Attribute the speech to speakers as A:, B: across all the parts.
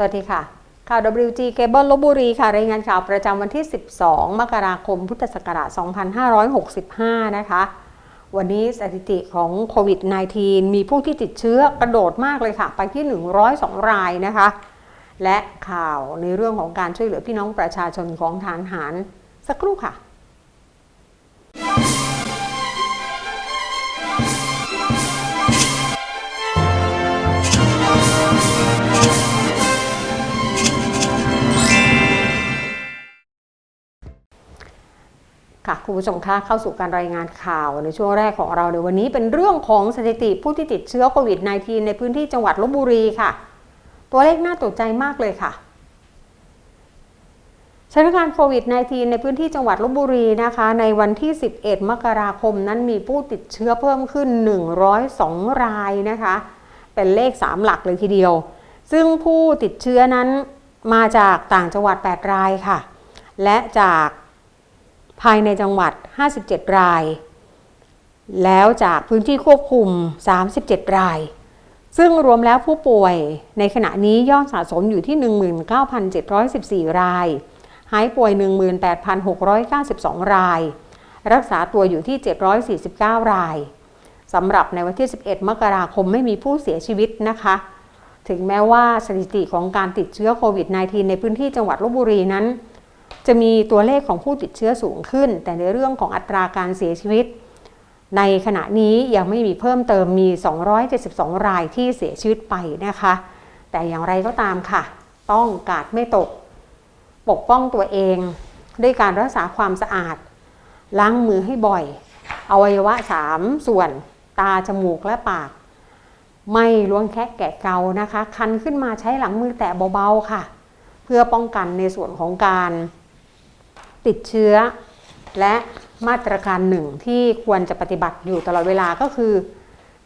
A: สวัสดีค่ะ ข่าว WG Cable ลบบุรีค่ะ รายงานข่าวประจำวันที่ 12 มกราคม พุทธศักราช 2565 นะคะ วันนี้สถิติของโควิด -19 มีผู้ที่ติดเชื้อกระโดดมากเลยค่ะ ไปที่ 102 รายนะคะ และข่าวในเรื่องของการช่วยเหลือพี่น้องประชาชนของฐานหารสักครู่ค่ะ ค่ะคุณผู้ชมคะเข้าสู่การรายงานข่าวในช่วงแรกของเราในวันนี้เป็นเรื่องของสถิติผู้ที่ติดเชื้อโควิด -19 ในพื้นที่จังหวัดลบบุรีค่ะ ตัวเลขน่าตกใจมากเลยค่ะสถานการณ์โควิด -19 ในพื้นที่จังหวัดลบบุรีนะคะ ในวันที่ 11 มกราคมนั้นมีผู้ติดเชื้อเพิ่มขึ้น 102 รายนะคะ เป็นเลข 3 หลักเลยทีเดียว ซึ่งผู้ติดเชื้อนั้นมาจากต่างจังหวัด 8 รายค่ะ และจาก ภายในจังหวัด 57 ราย แล้วจากพื้นที่ควบคุม 37 ราย ซึ่งรวมแล้วผู้ป่วยในขณะนี้ยอดสะสมอยู่ที่ 19,714 ราย หายป่วย 18,692 ราย รักษาตัวอยู่ที่ 749 รายสำหรับในวันที่ 11 มกราคมไม่มีผู้เสียชีวิตนะคะ ถึงแม้ว่าสถิติของการติดเชื้อโควิด -19 ในพื้นที่จังหวัดลบบุรีนั้น จะมีตัวเลขของผู้ติดเชื้อสูงขึ้น แต่ในเรื่องของอัตราการเสียชีวิต ในขณะนี้ยังไม่มีเพิ่มเติมมี 272 รายที่เสียชีวิตไปนะคะ แต่อย่างไรก็ตามค่ะ ต้องกาดไม่ตก ปกป้องตัวเอง ด้วยการรักษาความสะอาด ล้างมือให้บ่อย อวัยวะสามส่วน ตา จมูก และปาก ไม่ล้วงแคะแกะเกานะคะ คันขึ้นมาใช้หลังมือแตะเบาๆค่ะ เพื่อป้องกันในส่วนของการ ติดเชื้อ และมาตรการหนึ่งที่ควรจะปฏิบัติอยู่ตลอดเวลาก็คือ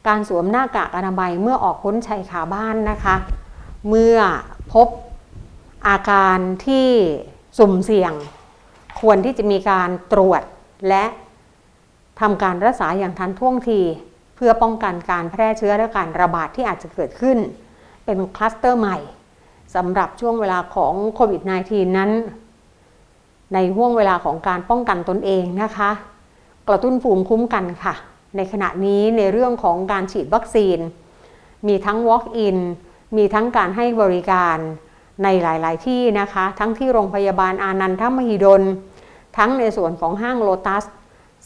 A: การสวมหน้ากากอนามัยเมื่อออกพ้นชายคาบ้านนะคะ เมื่อพบอาการที่สุ่มเสี่ยง ควรที่จะมีการตรวจและทำการรักษาอย่างทันท่วงที เพื่อป้องกันการแพร่เชื้อและการระบาดที่อาจจะเกิดขึ้น เป็นคลัสเตอร์ใหม่สำหรับช่วงเวลาของโควิด -19 นั้น ในห่วงเวลาของการป้องกันตนเองนะคะ กระตุ้นภูมิคุ้มกันค่ะ ในขณะนี้ในเรื่องของการฉีดวัคซีน มีทั้ง Walk-in มีทั้งการให้บริการในหลาย ๆ ที่นะคะ ทั้งที่โรงพยาบาลอานันทมหิดล ทั้งในส่วนของห้างโลตัส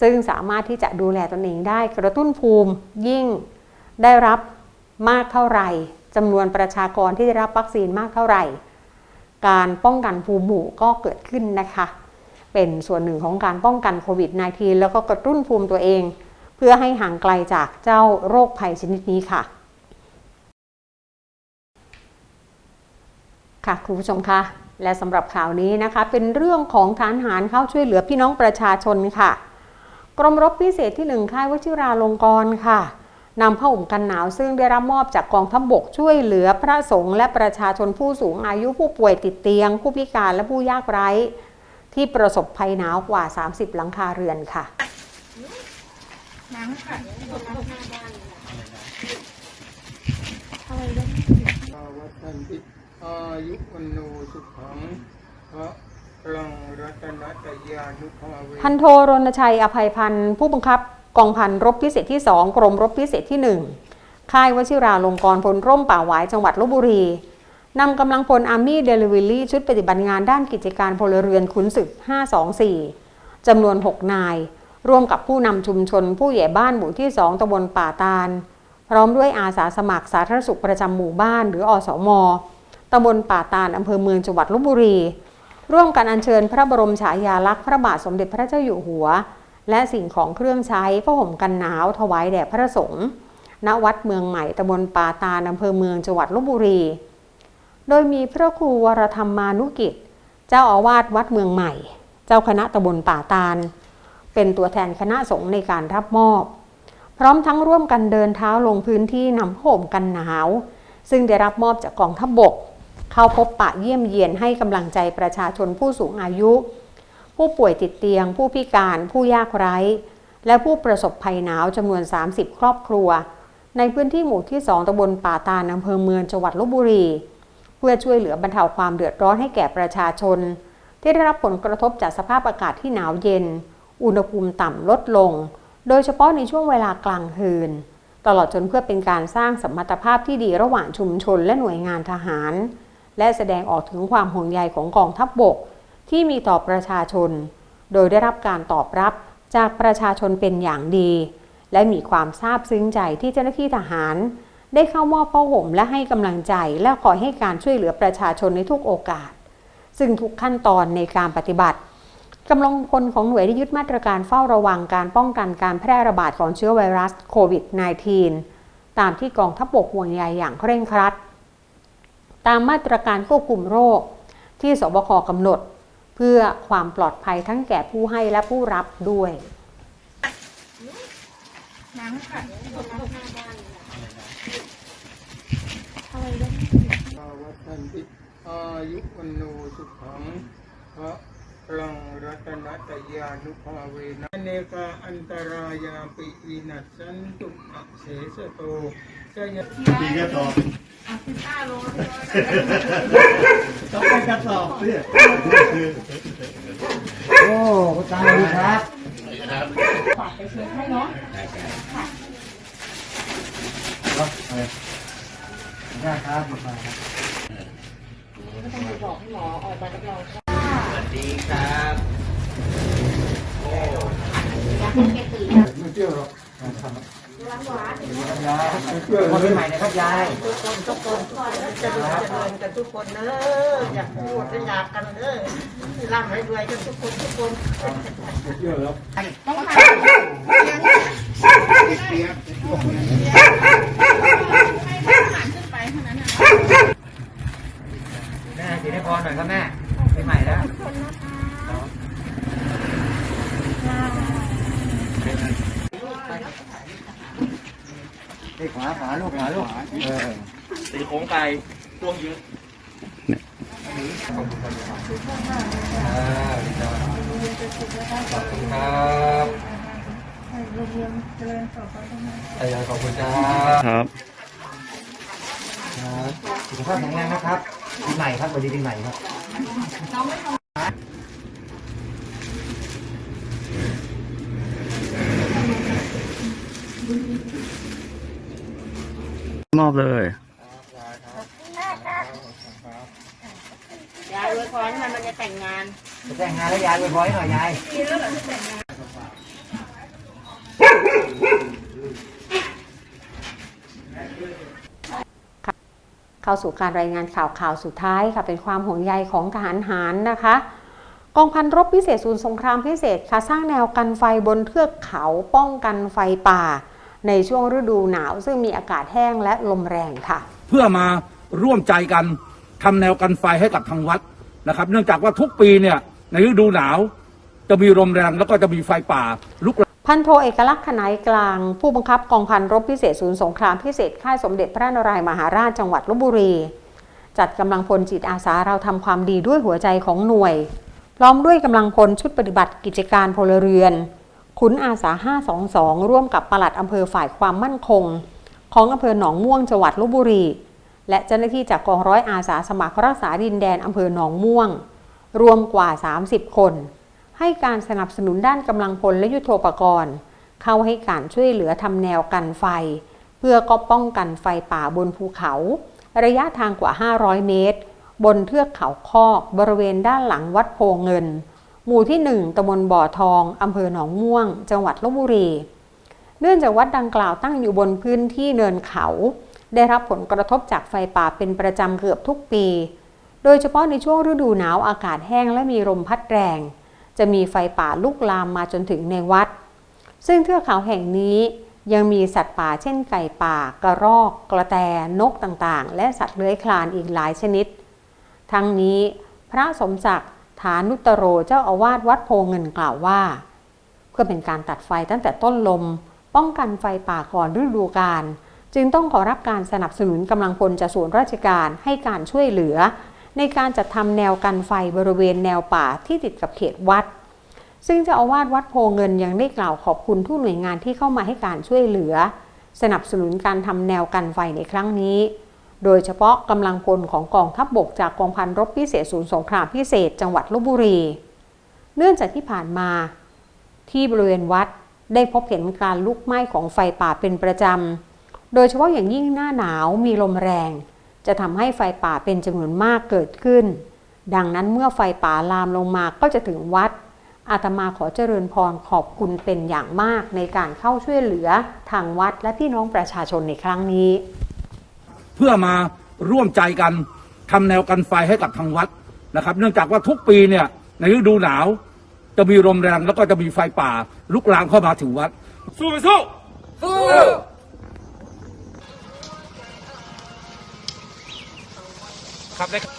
A: ซึ่งสามารถที่จะดูแลตนเองได้กระตุ้นภูมิยิ่งได้รับมากเท่าไหร่จำนวนประชากรที่ได้รับวัคซีนมากเท่าไหร่ การป้องกันภูมิหมู่ก็เกิดขึ้นนะคะ เป็นส่วนหนึ่งของการป้องกันโควิด -19 แล้วก็กระตุ้นภูมิตัวเอง เพื่อให้ห่างไกลจากเจ้าโรคภัยชนิดนี้ค่ะ ค่ะคุณผู้ชมคะและสำหรับข่าวนี้นะคะ เป็นเรื่องของทหารเข้าช่วยเหลือพี่น้องประชาชนค่ะ กรมรบพิเศษที่1ค่ายวชิราลงกรณ์ค่ะ นำผ้าห่มกันหนาว ซึ่งได้รับมอบจากกองทัพบบกช่วยเหลือพระสงฆ์และประชาชนผู้สูงอายุผู้ป่วยติดเตียง ผู้พิการและผู้ยากไร้ ที่ประสบภัยหนาวกว่า 30 หลังคาเรือนค่ะ
B: ภาวัตันติอายุวันโนสุขังพระรังรัตนตยานุภาเว
A: พันโทรณชัยอภัยพันธ์ผู้บังคับ กองพันรบพิเศษที่ 2 กรมรบพิเศษที่ 1 ค่ายวชิราลงกรณ์พลร่มป่าหวายจังหวัดลบบุรีนำกำลังพลอาร์มี่เดลิเวอรี่ชุดปฏิบัติงานด้านกิจการพลเรือนขุนศึก 524 จำนวน 6 นาย ร่วมกับผู้นำชุมชนผู้ใหญ่บ้านหมู่ที่ 2ตำบลป่าตาล พร้อมด้วยอาสาสมัครสาธารณสุขประจำหมู่บ้านหรืออสมตำบลป่าตาลอำเภอเมืองจังหวัดลบบุรี ร่วมกันอัญเชิญพระบรมฉายาลักษณ์พระบาทสมเด็จพระเจ้าอยู่หัว และสิ่งของเครื่องใช้ผ้าห่มกันหนาวถวายแด่พระสงฆ์ณวัดเมืองใหม่ตำบลป่าตาลอำเภอเมืองจังหวัดลบบุรี โดยมีพระครูวรธรรมานุกิจ เจ้าอาวาสวัดเมืองใหม่ เจ้าคณะตำบลป่าตาล เป็นตัวแทนคณะสงฆ์ในการรับมอบ พร้อมทั้งร่วมกันเดินเท้าลงพื้นที่นำห่มกันหนาว ซึ่งได้รับมอบจากกองทัพบบก เข้าพบปะเยี่ยมเยียนให้กำลังใจประชาชนผู้สูงอายุ ผู้ป่วยติดเตียง ผู้พิการผู้ยากไร้ และผู้ประสบภัยหนาวจำนวน 30 ครอบครัว ในพื้นที่หมู่ที่ 2ตำบลป่าตาลอำเภอเมืองจังหวัดลบบุรี เพื่อช่วยเหลือบรรเทาความเดือดร้อนให้แก่ประชาชน ที่ได้รับผลกระทบจากสภาพอากาศที่หนาวเย็น อุณหภูมิต่ำลดลง โดยเฉพาะในช่วงเวลากลางคืน ตลอดจนเพื่อเป็นการสร้างสมรรถภาพที่ดีระหว่างชุมชนและหน่วยงานทหาร และแสดงออกถึงความห่วงใยของกองทัพบบก ที่มีต่อประชาชน โดยได้รับการตอบรับจากประชาชนเป็นอย่างดี และมีความซาบซึ้งใจที่เจ้าหน้าที่ทหาร ได้เข้ามอบผ้าห่มและให้กำลังใจและคอยให้การช่วยเหลือประชาชนในทุกโอกาส ซึ่งทุกขั้นตอนในการปฏิบัติกำลังพลของหน่วยได้ยึดมาตรการเฝ้าระวังการป้องกันการแพร่ระบาดของเชื้อไวรัสโควิด -19 ตามที่กองทัพบกห่วงใยอย่างเคร่งครัด ตามมาตรการควบคุมโรคที่สบคกำหนด เพื่อความปลอดภัยทั้งแก่ผู้ให้และผู้รับด้วย
B: ภาวัตันติอายุวันโนสุขังพระ ลังรัตนตยานุภาเวนะเนกาอันตรายาปิวินัสสันตุอเสสโตจย
C: ปีกระสอบต้องไปกระสอบเนี่ย
D: โอ้พระอาจารย์ดีครับครับไปได้ครับมาครับ
B: ไม่เที่ยวหรอก
D: ยายคนใหม่นะครับยาย
E: ทุกคนทุกคนจะดูจะเดินกันทุกคนเนอะอยากพูดจะอยากกันเนอะร่ำให้รวยกันทุกคนทุกคน
B: ไม่เที่ยวหรอก
D: แม่สีให้พรหน่อยครับแม่ ปีใหม่แล้วนี่ขวาขวาลูกขวาลูกเออ
C: ตีโค้งไกลช่วงเยอะ
D: ขอบคุณครับเออขอบคุณครับ
C: ครับ
D: ครับสุขภาพแข็งแรงนะครับ ปีใหม่ครับสวัสดีปีใหม่ครับ
C: มอบเลย
E: ยายรวยพรมันมันจะแต่งงาน
D: จะแต่งงานแล้วยายไปพอยหน่อยยาย
A: เข้าสู่การรายงานข่าวข่าวสุดท้ายค่ะเป็นความห่วงใยของทหารหารนะคะกองพันรบพิเศษศูนย์สงครามพิเศษค่ะสร้างแนวกันไฟบนเทือกเขาป้องกันไฟป่า ในช่วงฤดูหนาว ซึ่งมีอากาศแห้งและลมแรงค่ะ
F: เพื่อมาร่วมใจกันทำแนวกันไฟให้กับทางวัดนะครับ เนื่องจากว่าทุกปีเนี่ยในฤดูหนาวจะมีลมแรงแล้วก็จะมีไฟป่าลุก
A: พันโทเอกลักษณ์ขนายกลาง ผู้บังคับกองพันรบพิเศษศูนย์สงครามพิเศษค่ายสมเด็จพระนารายมหาราชจังหวัดลบบุรี จัดกำลังพลจิตอาสาเราทำความดีด้วยหัวใจของหน่วยพร้อมด้วยกำลังพลชุดปฏิบัติกิจการพลเรือน ขุนอาสา 522 ร่วมกับปลัดอำเภอฝ่ายความมั่นคง ของอำเภอหนองม่วงจังหวัดลบบุรี และเจ้าหน้าที่จากกองร้อยอาสาสมัครรักษาดินแดนอำเภอหนองม่วง รวมกว่า 30 คน ให้การสนับสนุนด้านกำลังพลและยุทโธปกรณ์ เข้าให้การช่วยเหลือทำแนวกันไฟ เพื่อก็ป้องกันไฟป่าบนภูเขา ระยะทางกว่า 500 เมตร บนเทือกเขาคอกบริเวณด้านหลังวัดโพเงิน หมู่ที่ 1ตำบลบ่อทองอำเภอหนองม่วง จังหวัดลบบุรีเนื่องจากวัดดังกล่าวตั้งอยู่บนพื้นที่เนินเขา ได้รับผลกระทบจากไฟป่าเป็นประจำเกือบทุกปี โดยเฉพาะในช่วงฤดูหนาวอากาศแห้งและมีลมพัดแรง จะมีไฟป่าลุกลามมาจนถึงในวัด ซึ่งเทือกเขาแห่งนี้ยังมีสัตว์ป่าเช่นไก่ป่า กระรอก กระแต นกต่างๆ และสัตว์เลื้อยคลานอีกหลายชนิด ทั้งนี้พระสมศักดิ์ฐานุตโรเจ้าอาวาสวัดโพเงินกล่าวว่า เพื่อเป็นการตัดไฟตั้งแต่ต้นลม ป้องกันไฟป่าก่อนฤดูกาลจึงต้องขอรับการสนับสนุนกำลังพลจากส่วนราชการให้การช่วยเหลือ ในการจัดทำแนวกันไฟบริเวณแนวป่าที่ติดกับเขตวัด ซึ่งเจ้าอาวาสวัดโพเงินยังได้กล่าวขอบคุณทุกหน่วยงานที่เข้ามาให้การช่วยเหลือ สนับสนุนการทำแนวกันไฟในครั้งนี้ โดยเฉพาะกำลังพลของกองทัพบบกจากกองพันรบพิเศษศูนย์สงครามพิเศษจังหวัดลบบุรี เนื่องจากที่ผ่านมา ที่บริเวณวัดได้พบเห็นการลุกไหม้ของไฟป่าเป็นประจำ โดยเฉพาะอย่างยิ่งหน้าหนาวมีลมแรง จะทำให้ไฟป่าเป็นจำนวนมากเกิดขึ้น ดังนั้นเมื่อไฟป่าลามลงมาก็จะถึงวัด อาตมาขอเจริญพรขอบคุณเป็นอย่างมากในการเข้าช่วยเหลือทางวัดและพี่น้องประชาชนในครั้งนี้
F: เพื่อมาร่วมใจกันทำแนวกันไฟให้กับทางวัดนะครับ เนื่องจากว่าทุกปีเนี่ยในฤดูหนาวจะมีลมแรงแล้วก็จะมีไฟป่าลุกลามเข้ามาถึงวัดสู้ไปสู้สู้ ครับ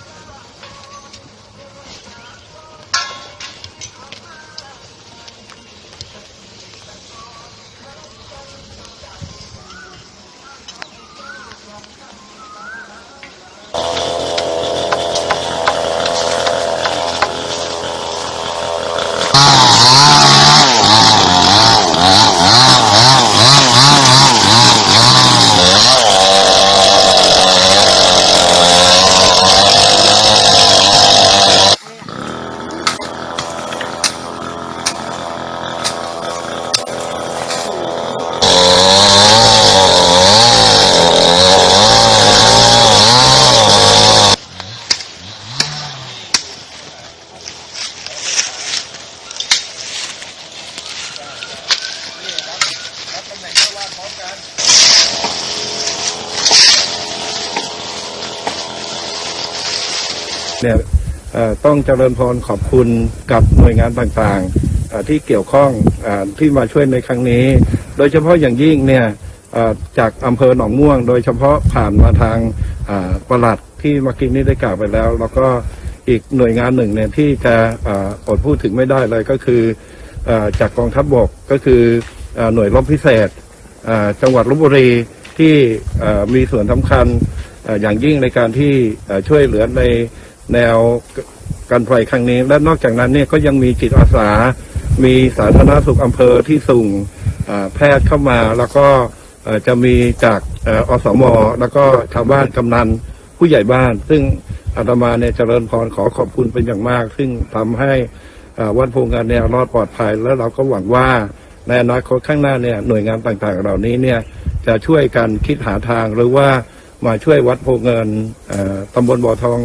G: เนี่ยต้องเจริญพรขอบคุณกับหน่วยงานต่างๆที่เกี่ยวข้องอที่มาช่วยในครั้งนี้ โดยเฉพาะอย่างยิ่งเนี่ยจากอำเภอหนองม่วง โดยเฉพาะผ่านมาทางประหลัดที่เมื่อกี้นี้ได้กล่าวไปแล้ว แล้วก็อีกหน่วยงานหนึ่งเนี่ยที่จะอดพูดถึงไม่ได้เลยก็คืออจากกองทัพบบกก็คืออหน่วยรบพิเศษจังหวัดลบบุรีที่มีส่วนสำคัญออย่างยิ่งในการที่ช่วยเหลือใน แนวการไฟครั้งนี้ และนอกจากนั้นเนี่ยก็ยังมีจิตอาสา มีสาธารณสุขอำเภอที่ส่งแพทย์เข้ามา แล้วก็จะมีจากออสม แล้วก็ชาวบ้านกำนันผู้ใหญ่บ้าน ซึ่งอาตมาเนี่ยเจริญพรขอขอบคุณเป็นอย่างมาก ซึ่งทำให้วัดโพงานเนี่ยรอดปลอดภัย แล้วเราก็หวังว่าในอนาคตข้างหน้าเนี่ยหน่วยงานต่างๆ เหล่านี้เนี่ยจะช่วยกันคิดหาทางหรือว่า มาช่วยวัดโพเงินตำบลบ่อทอง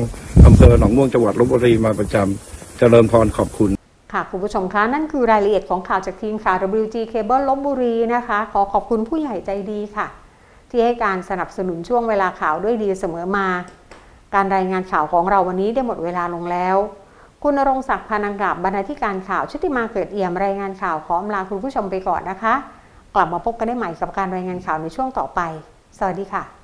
G: อำเภอหนองม่วงจังหวัดลบบุรีมาประจำเจริญพรขอบคุณ
A: ค่ะคุณผู้ชมคะนั่นคือรายละเอียดของข่าวจากทีมข่าว WG Cable ลบบุรีนะคะ ขอขอบคุณผู้ใหญ่ใจดีค่ะ ที่ให้การสนับสนุนช่วงเวลาข่าวด้วยดีเสมอมา การรายงานข่าวของเราวันนี้ได้หมดเวลาลงแล้ว คุณรงศักดิ์พานังกาบบรรณาธิการข่าวชุติมาเกิดเอี่ยมรายงานข่าวขออำลาคุณผู้ชมไปก่อนนะคะ กลับมาพบกันได้ใหม่กับการรายงานข่าวในช่วงต่อไป สวัสดีค่ะ